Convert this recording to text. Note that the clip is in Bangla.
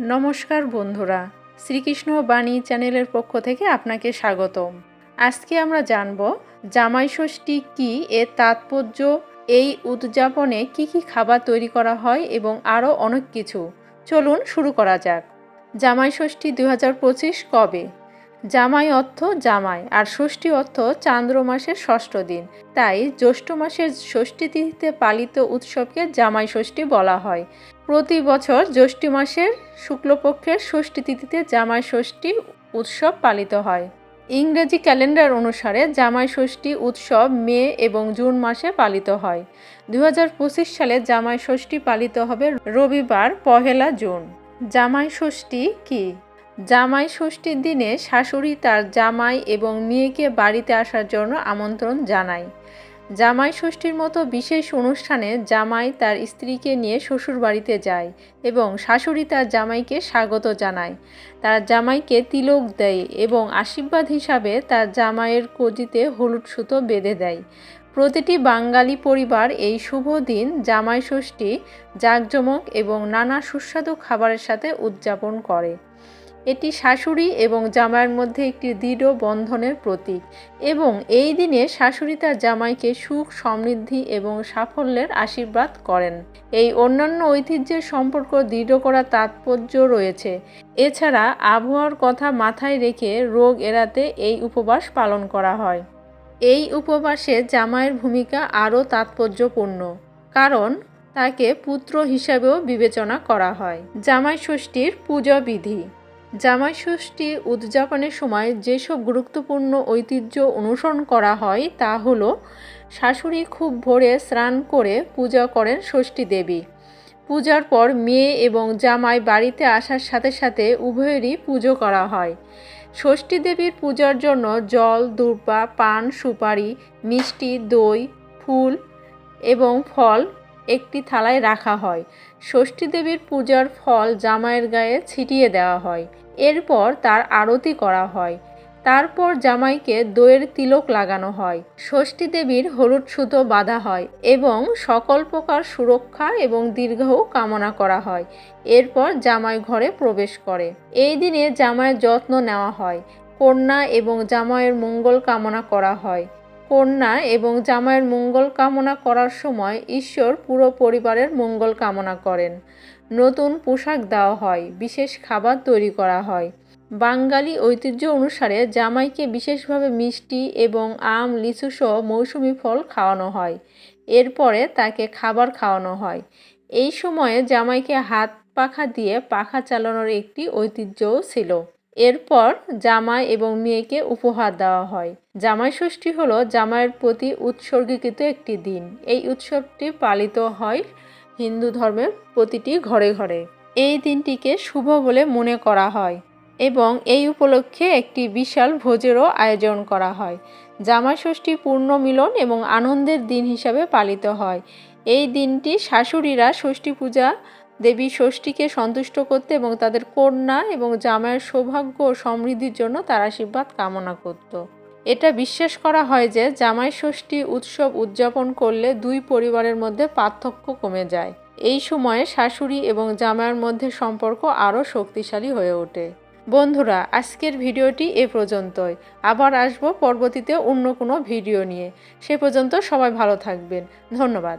নমস্কার বন্ধুরা, শ্রীকৃষ্ণ বাণী চ্যানেলের পক্ষ থেকে আপনাকে স্বাগতম। আজকে আমরা জানব জামাই ষষ্ঠী কী, এর তাৎপর্য, এই উদযাপনে কি কি খাবার তৈরি করা হয় এবং আরও অনেক কিছু। চলুন শুরু করা যাক। জামাই ষষ্ঠী দুই হাজার পঁচিশ কবে? জামাই অর্থ জামাই, আর ষষ্ঠী অর্থ চান্দ্র মাসের ষষ্ঠ দিন। তাই জ্যৈষ্ঠ মাসের ষষ্ঠী তিথিতে পালিত উৎসবকে জামাই ষষ্ঠী বলা হয়। প্রতি বছর জ্যৈষ্ঠ মাসের শুক্লপক্ষের ষষ্ঠী তিথিতে জামাই ষষ্ঠী উৎসব পালিত হয়। ইংরেজি ক্যালেন্ডার অনুসারে জামাই ষষ্ঠী উৎসব মে এবং জুন মাসে পালিত হয়। দু হাজার পঁচিশ সালে জামাই ষষ্ঠী পালিত হবে রবিবার, পহেলা জুন। জামাই ষষ্ঠী কি? জামাই ষষ্ঠীর দিনে শাশুড়ি তার জামাই এবং মেয়েকে বাড়িতে আসার জন্য আমন্ত্রণ জানায়। জামাই ষষ্ঠীর মতো বিশেষ অনুষ্ঠানে জামাই তার স্ত্রীকে নিয়ে শ্বশুর বাড়িতে যায় এবং শাশুড়ি তার জামাইকে স্বাগত জানায়। তার জামাইকে তিলক দেয় এবং আশীর্বাদ হিসাবে তার জামাইয়ের কজিতে হলুদ সুতো বেঁধে দেয়। প্রতিটি বাঙালি পরিবার এই শুভ দিন জামাই ষষ্ঠী, জাঁকজমক এবং নানা সুস্বাদু খাবারের সাথে উদযাপন করে। এটি শাশুড়ি এবং জামাইয়ের মধ্যে একটি দৃঢ় বন্ধনের প্রতীক এবং এই দিনে শাশুড়ি তার জামাইকে সুখ, সমৃদ্ধি এবং সাফল্যের আশীর্বাদ করেন। এই অন্যান্য ঐতিহ্যের সম্পর্ক দৃঢ় করার তাৎপর্য রয়েছে। এছাড়া আবহাওয়ার কথা মাথায় রেখে রোগ এড়াতে এই উপবাস পালন করা হয়। এই উপবাসে জামাইয়ের ভূমিকা আরও তাৎপর্যপূর্ণ, কারণ তাকে পুত্র হিসাবেও বিবেচনা করা হয়। জামাই ষষ্ঠীর পূজা বিধি জামাই ষষ্ঠী উদযাপনের সময় যেসব গুরুত্বপূর্ণ ঐতিহ্য অনুসরণ করা হয় তা হলো, শাশুড়ি খুব ভোরে স্নান করে পূজা করেন ষষ্ঠী দেবী। পূজার পর মেয়ে এবং জামাই বাড়িতে আসার সাথে সাথে উভয়েরই পুজো করা হয়। ষষ্ঠী দেবীর পূজার জন্য জল, দুর্বা, পান, সুপারি, মিষ্টি, দই, ফুল এবং ফল একটি থালায় রাখা হয়। ষষ্ঠী দেবীর পূজার ফল জামাইয়ের গায়ে ছিটিয়ে দেওয়া হয়। এরপর তার আরতি করা হয়। তারপর জামাইকে দইয়ের তিলক লাগানো হয়। ষষ্ঠী দেবীর হলুদ সুতো বাঁধা হয় এবং সকল প্রকার সুরক্ষা এবং দীর্ঘও কামনা করা হয়। এরপর জামাই ঘরে প্রবেশ করে। এই দিনে জামাইয়ের যত্ন নেওয়া হয়। কন্যা এবং জামাইয়ের মঙ্গল কামনা করা হয়। কন্যা এবং জামাইয়ের মঙ্গল কামনা করার সময় ঈশ্বর পুরো পরিবারের মঙ্গল কামনা করেন। নতুন পোশাক দেওয়া হয়, বিশেষ খাবার তৈরি করা হয়। বাঙালি ঐতিহ্য অনুসারে জামাইকে বিশেষভাবে মিষ্টি এবং আম, লিচু সহ মৌসুমি ফল খাওয়ানো হয়। এরপরে তাকে খাবার খাওয়ানো হয়। এই সময়ে জামাইকে হাত পাখা দিয়ে পাখা চালানোর একটি ঐতিহ্যও ছিল। এরপর জামাই এবং মেয়েকে উপহার দেওয়া হয়। জামাই ষষ্ঠী হলো জামাইয়ের প্রতি উৎসর্গীকৃত একটি দিন। এই উৎসবটি পালিত হয় হিন্দু ধর্মের প্রতিটি ঘরে ঘরে। এই দিনটিকে শুভ বলে মনে করা হয় এবং এই উপলক্ষে একটি বিশাল ভোজেরও আয়োজন করা হয়। জামাই ষষ্ঠী পূর্ণ মিলন এবং আনন্দের দিন হিসাবে পালিত হয়। এই দিনটি শাশুড়িরা ষষ্ঠী পূজা দেবী ষষ্ঠীকে সন্তুষ্ট করতে এবং তাদের কন্যা এবং জামাইয়ের সৌভাগ্য ও সমৃদ্ধির জন্য তার আশীর্বাদ কামনা করত। এটা বিশ্বাস করা হয় যে জামাই ষষ্ঠী উৎসব উদযাপন করলে দুই পরিবারের মধ্যে পার্থক্য কমে যায়। এই সময়ে শাশুড়ি এবং জামাইয়ের মধ্যে সম্পর্ক আরও শক্তিশালী হয়ে ওঠে। বন্ধুরা, আজকের ভিডিওটি এ পর্যন্তই। আবার আসব পরবর্তীতে অন্য কোনো ভিডিও নিয়ে। সে পর্যন্ত সবাই ভালো থাকবেন। ধন্যবাদ।